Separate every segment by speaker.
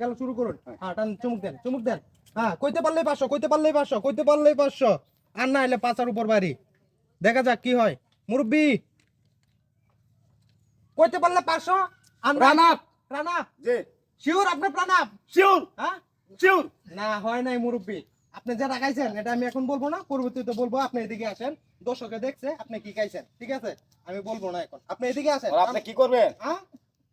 Speaker 1: গেল শুরু করুন। হ্যাঁ। টান চুমুক দেন চুমুক দেন। হ্যাঁ কইতে পারলেই পাঁচশো কইতে পারলেই পাঁচশো কইতে পারলেই পাঁচশো আর না এলে পাঁচার উপর বাড়ি। দেখা যাক কি হয়। মুরব্বি কইতে পারলে পাঁচশো আর
Speaker 2: জি।
Speaker 1: শিওর আপনার প্রাণাপ?
Speaker 2: শিউর
Speaker 1: হ্যাঁ?
Speaker 2: শিউর
Speaker 1: না হয় নাই মুরব্বি। আপনি যা খাইছেন এটা আমি এখন বলব না পরবর্তীতে বলব আপনি এদিকে আসেন দর্শকে দেখছে আপনি কি খাইছেন ঠিক আছে? আমি বলব না এখন। আপনি এদিকে আসেন।
Speaker 2: আপনি কি করবেন?
Speaker 1: হ্যাঁ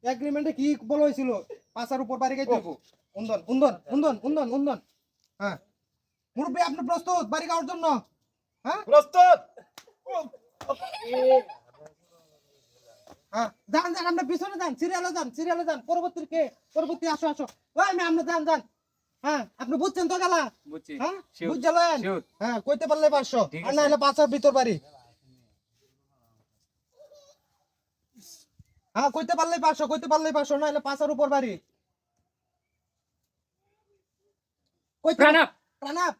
Speaker 1: এগ্রিমেন্টে কি বলা হয়েছিল? পাঁচার উপর বাড়ি গাইতে হব উন্দন উন্দন উন্দন উন্দন উন্দন। হ্যাঁ। মুরব্বী আপনি প্রস্তুত বাড়ি খাওয়ার জন্য? হ্যাঁ?
Speaker 2: প্রস্তুত!
Speaker 1: হ্যাঁ যান যান আপনি পিছনে যান সিরিয়ালে যান সিরিয়ালে যান। পরবর্তী কে? পরবর্তী আসো আসো। ওই আমি আপনি যান যান। হ্যাঁ আপনি বুঝছেন তো গেলা?
Speaker 3: বুঝছি।
Speaker 1: হ্যাঁ. হ্যাঁ কইতে পারলে পাঁচশো। আর না হলে পাঁচশোর ভিতর বাড়ি। হ্যাঁ কইতে পারলে পাঁচশো কইতে পারলে পাঁচশো না হলে পাঁচের উপর বাড়ি। কইতে
Speaker 3: প্রাণাপ।
Speaker 1: প্রণাপ?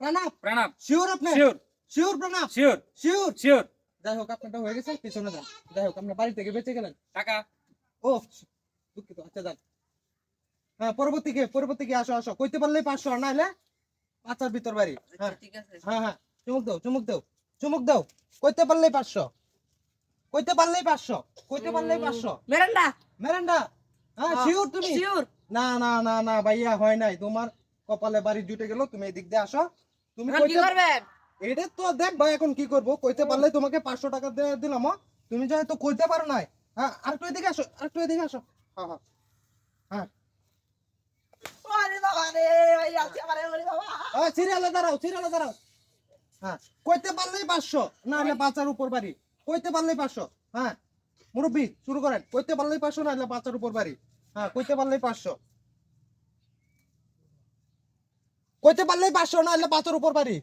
Speaker 1: প্রণাপ?
Speaker 3: প্রাণাপ?
Speaker 1: শিওর আপনি?
Speaker 3: শিওর।
Speaker 1: শিওর প্রণাপ?
Speaker 3: শিওর।
Speaker 1: শিওর?
Speaker 3: শিওর।
Speaker 1: যাই হোক আপনারটা হয়ে গেছে পিছনে যান। যাই হোক আপনার বাড়ি থেকে বেঁচে গেলেন।
Speaker 3: টাকা।
Speaker 1: ও দুঃখিত আচ্ছা যান। হ্যাঁ পরবর্তী কে? পরবর্তী কে? আসো আসো। কইতে পারলেই পাঁচশো আর না হলে পাঁচার ভিতর বাড়ি। হ্যাঁ।
Speaker 4: ঠিক আছে।
Speaker 1: হ্যাঁ হ্যাঁ। চুমুক দাও চুমুক দাও চুমুক দাও। কইতে পারলে পাঁচশো কইতে পারলেই পাঁচশো কইতে পারলেই পাঁচশো।
Speaker 4: মেরান্ডা?
Speaker 1: মেরেন্ডা? হ্যাঁ শিওর তুমি?
Speaker 4: শিওর
Speaker 1: না না না না ভাইয়া হয় নাই। তোমার কপালে বাড়ি জুটে গেল তুমি এদিক দিয়ে আসো। তুমি
Speaker 4: কি করবেন
Speaker 1: এটা তো দেখ ভাই এখন কি করব? কইতে পারলে তোমাকে পাঁচশো টাকা দিয়ে দিলাম? তুমি যেহেতু কইতে পারো নাই। হ্যাঁ আর একটু এদিকে আসো আর একটু এদিকে আসো। হ্যাঁ হ্যাঁ। হ্যাঁ।
Speaker 4: বাবা রে ওই আছে আমারে ওরে বাবা।
Speaker 1: সিরিয়ালে দাঁড়াও সিরিয়ালে দাঁড়াও। হ্যাঁ কইতে পারলেই পাঁচশো না হলে পাঁচার উপর বাড়ি। কইতে পারলেই পাঁচশো হ্যাঁ? মুরব্বী শুরু করেন। কইতে পারলেই পাঁচশো না পাঁচার উপর বাড়ি। হ্যাঁ কইতে পারলেই পাঁচশো। কইতে পারলেই পাঁচশো না হলে পাঁচের উপর বাড়ি।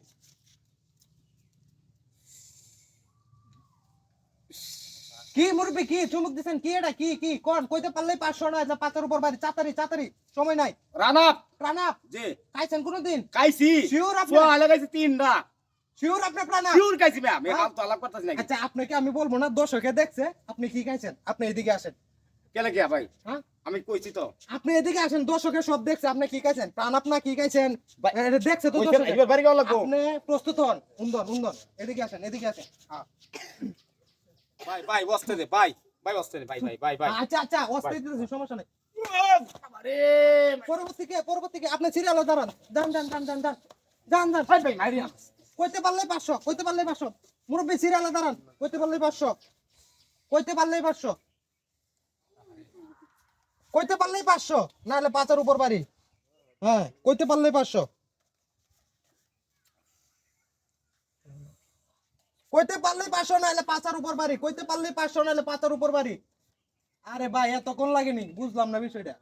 Speaker 1: কি মুরব্বী কি চুমুক দিছেন? কি এটা? কি কি? কোন? কইতে পারলেই পাঁচশো না পাঁচের উপর বাড়ি। চাতারি চাতারি। সময় নাই।
Speaker 2: রানাপ!
Speaker 1: প্রাণাপ
Speaker 2: জি।
Speaker 1: খাইছেন কোনোদিন?
Speaker 2: কাইছি
Speaker 1: Sure আপনি?
Speaker 2: সোয়া লাগাইছি তিনটা।
Speaker 1: শিওর আপনার প্রাণাপ
Speaker 2: শিউর কাইছি বে আমি? হাল তো আলাপ করতেছি নাকি?
Speaker 1: আচ্ছা আপনাকে আমি বলব না দর্শকে দেখছে আপনি কি খাইছেন? আপনি এদিকে আসেন।
Speaker 2: কেলে কি ভাই?
Speaker 1: হ্যাঁ?
Speaker 2: আমি কইছি তো।
Speaker 1: আপনি এদিকে আসেন দর্শকে সব দেখছে আপনি কি খাইছেন? প্রাণ আপনা কি
Speaker 2: ভাই,
Speaker 1: এটা দেখছে তো দর্শকে।
Speaker 2: এবার বাড়ি যাওয়া লাগবো।
Speaker 1: আপনি প্রস্তুত হন। উন্দন উন্দন। এদিকে আসেন এদিকে আসেন। হ্যাঁ।
Speaker 2: ভাই ভাই বসতে দে ভাই ভাই বসতে দে ভাই ভাই ভাই ভাই।
Speaker 1: আচ্ছা আচ্ছা অস্থায়ী দিতেছি সমস্যা নেই।
Speaker 2: আরে
Speaker 1: পরবর্তীকে পরবর্তীকে আপনি সিরিয়ালে দাঁড়ান। যান যান যান যান যান
Speaker 2: ভাই ভাই মারি আন।
Speaker 1: কইতে পারলে পাঁচশো কইতে পারলে পাঁচশো। মুরব্বী সিরিয়ালে দাঁড়ান। কইতে পারলে পাঁচশো। কইতে পারলেই পাঁচশো। কইতে পারলেই পাঁচশো না হলে পাঁচের উপর বাড়ি। হ্যাঁ কইতে পারলেই পাঁচশো। কইতে পারলেই পাঁচশো না হলে পাঁচের উপর বাড়ি। কইতে পারলেই পাঁচশো না হলে পাঁচের উপর বাড়ি। আরে ভাই এতক্ষণ লাগেনি বুঝলাম না বিষয়টা।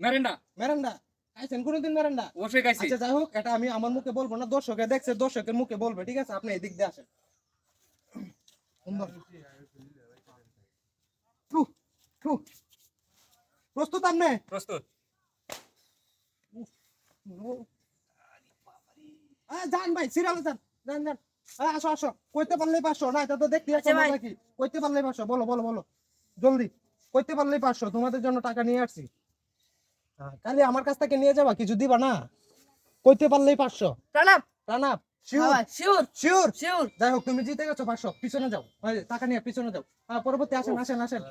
Speaker 3: মেরেন্ডা।
Speaker 1: মেরেন্ডা। খাইছেন? কোনোদিন মেরেন্ডা
Speaker 3: অবশ্যই খাইছি।
Speaker 1: আচ্ছা যাই হোক এটা আমি আমার মুখে বলব না দর্শকে দেখছে দর্শকের মুখে বলবে ঠিক আছে? আপনি এদিক দিয়ে আসেন। সুন্দর। থু, থু। প্রস্তুত আপনি?
Speaker 3: প্রস্তুত।
Speaker 1: যান ভাই সিরিয়ালে যান যান যান। হ্যাঁ আসো আসো। কইতে পারলেই পাঁচশো না এটা তো দেখতে
Speaker 4: আচ্ছা
Speaker 1: নাকি? কইতে পারলেই পাঁচশো বলো বলো বলো। জলদি। কইতে পারলেই পাঁচশো তোমাদের জন্য টাকা নিয়ে আসছি। কালি আমার কাছ থেকে নিয়ে যাবা কিছু দিবা না? কইতে পারলেই পাঁচশো।
Speaker 4: প্রণাম
Speaker 1: প্রণাম শিওর?
Speaker 4: বাবা শিওর।
Speaker 1: শিওর?
Speaker 4: শিওর।
Speaker 1: যাই হোক তুমি জিতে গেছো পাঁচশো। পিছনে যাও। টাকা নিয়ে পিছনে যাও। হ্যাঁ পরবর্তী আসেন আসেন আসেন।